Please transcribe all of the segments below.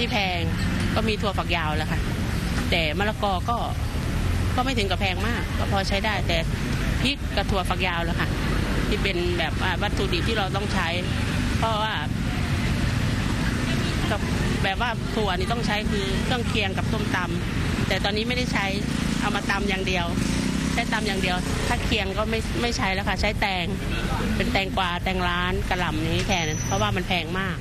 ที่แพงก็มีถั่วฝักยาวแหละค่ะ แต่มะละกอก็ก็ไม่ถึงกับแพงมาก ก็พอใช้ได้ แต่พริกกับถั่วฝักยาวแหละค่ะ ที่เป็นแบบวัตถุดิบที่เราต้องใช้ เพราะว่ากับแบบว่าถั่วนี่ต้องใช้คือเครื่องเคียงกับส้มตำแต่ตอนนี้ไม่ได้ใช้เอามาตำอย่างเดียว ใช้ตำอย่างเดียว ถ้าเคียงก็ไม่ไม่ใช้แล้วค่ะ ใช้แตงเป็นแตงกวาแตงร้านกระหล่ำนี้แทนเพราะว่ามันแพงมาก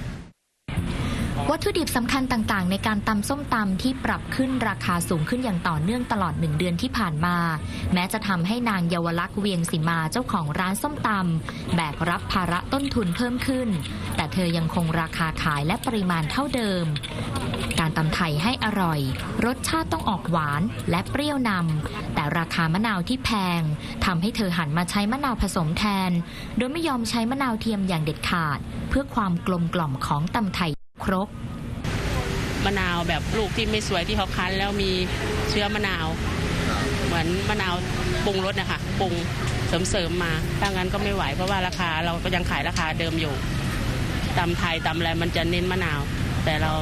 วัตถุดิบสำคัญต่างๆ ในการตำส้มตำที่ปรับขึ้นราคาสูงขึ้นอย่างต่อเนื่องตลอดหนึ่งเดือนที่ผ่านมา แม้จะทำให้นางเยาวลักษณ์เวียงสิมาเจ้าของร้านส้มตำแบกรับภาระต้นทุนเพิ่มขึ้น แต่เธอยังคงราคาขายและปริมาณเท่าเดิม การตำไทยให้อร่อย รสชาติต้องออกหวานและเปรี้ยวนำแต่ราคามะนาวที่แพงทำให้เธอหันมาใช้มะนาวผสมแทน โดยไม่ยอมใช้มะนาวเทียมอย่างเด็ดขาด เพื่อความกลมกล่อมของตำไทย รบมะนาวแบบลูกที่ไม่สวยที่เขาคั้นแล้วมีเชื้อมะนาว เหมือนมะนาวปรุงรสนะคะปรุงเสริมๆมาถ้างั้นก็ไม่ไหวเพราะว่าราคาเราก็ยังขายราคาเดิมอยู่ตำไทยตำอะไรมันจะเน้นมะนาว แต่เรา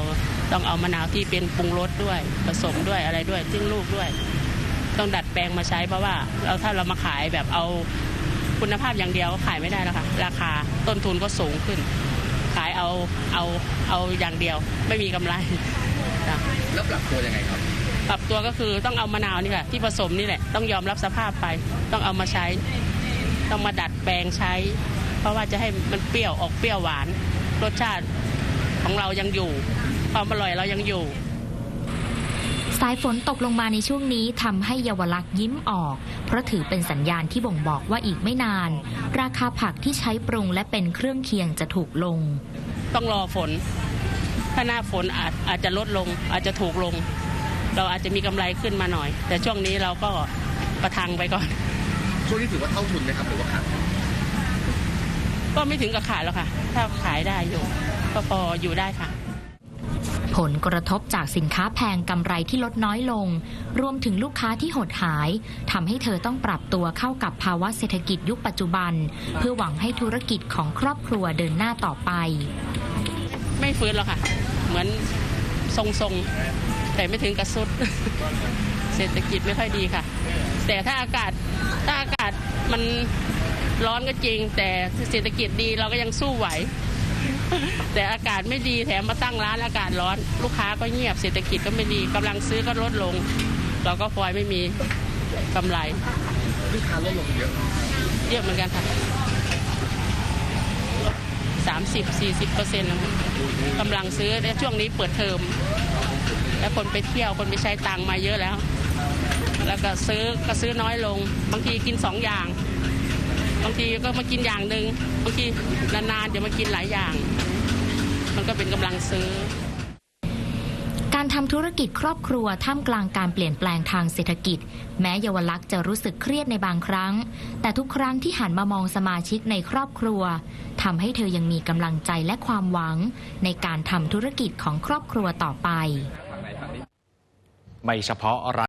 ต้องเอามะนาวที่เป็นปรุงรสด้วยผสมด้วยอะไรด้วยซึ่งลูกด้วย ต้องดัดแปลงมาใช้เพราะว่าเราถ้าเรามาขายแบบเอาคุณภาพอย่างเดียวขายไม่ได้แล้วค่ะราคาต้นทุนก็สูงขึ้น เอาเอาเอาอย่างเดียว ไม่มีกำไรจ้ะแล้วปรับตัวยังไงครับ ปรับตัวก็คือต้องเอามะนาวนี่แหละที่ผสมนี่แหละต้องยอมรับสภาพไป ต้องเอามาใช้ ต้องมาดัดแปลงใช้ เพราะว่าจะให้มันเปรี้ยวออกเปรี้ยวหวาน รสชาติของเรายังอยู่ ความอร่อยเรายังอยู่สายฝนตกลงมาในช่วงนี้ทำให้เยาวลักษณ์ยิ้มออก เพราะถือเป็นสัญญาณที่บ่งบอกว่าอีกไม่นาน ราคาผักที่ใช้ปรุงและเป็นเครื่องเคียงจะถูกลง ต้องรอฝน ถ้าหน้าฝนอาจอาจจะลดลง อาจจะถูกลง เราอาจจะมีกำไรขึ้นมาหน่อย แต่ช่วงนี้เราก็ประทังไปก่อน ช่วงนี้ถือว่าเท่าทุนไหมครับหรือว่าขาดก็ไม่ถึงกับขาดแล้วค่ะ ถ้าขายได้อยู่ก็พออยู่ได้ค่ะ ผลกระทบจากสินค้าแพงกำไรที่ลดน้อยลง รวมถึงลูกค้าที่หดหายทำให้เธอต้องปรับตัวเข้ากับภาวะเศรษฐกิจยุคปัจจุบัน เพื่อหวังให้ธุรกิจของครอบครัวเดินหน้าต่อไป ไม่ฟื้นหรอกค่ะ เหมือนทรงๆ แต่ไม่ถึงกระสุด เศรษฐกิจไม่ค่อยดีค่ะ แต่ถ้าอากาศถ้าอากาศมันร้อนก็จริง แต่เศรษฐกิจดีเราก็ยังสู้ไหว แต่อากาศไม่ดีแถมมาตั้งร้านอากาศร้อน ลูกค้าก็เงียบเศรษฐกิจก็ไม่ดีกำลังซื้อก็ลดลง เราก็พลอยไม่มีกำไรลูกค้าลดลงเยอะเยอะเหมือนกันค่ะสามสิบสี่สิบเปอร์เซ็นต์กำลังซื้อและช่วงนี้เปิดเทอม แล้วคนไปเที่ยวคนไปใช้ตังค์มาเยอะแล้ว แล้วก็ซื้อก็ซื้อน้อยลง บางทีกินสองอย่าง บางทีก็มากินอย่างหนึ่งบางทีนานๆจะมากินหลายอย่าง มันก็เป็นกำลังซื้อ การทำธุรกิจครอบครัวท่ามกลางการเปลี่ยนแปลงทางเศรษฐกิจ แม้เยาวลักษณ์จะรู้สึกเครียดในบางครั้ง แต่ทุกครั้งที่หันมามองสมาชิกในครอบครัวทำให้เธอยังมีกำลังใจและความหวัง ในการทำธุรกิจของครอบครัวต่อไป ไม่เฉพาะร้าน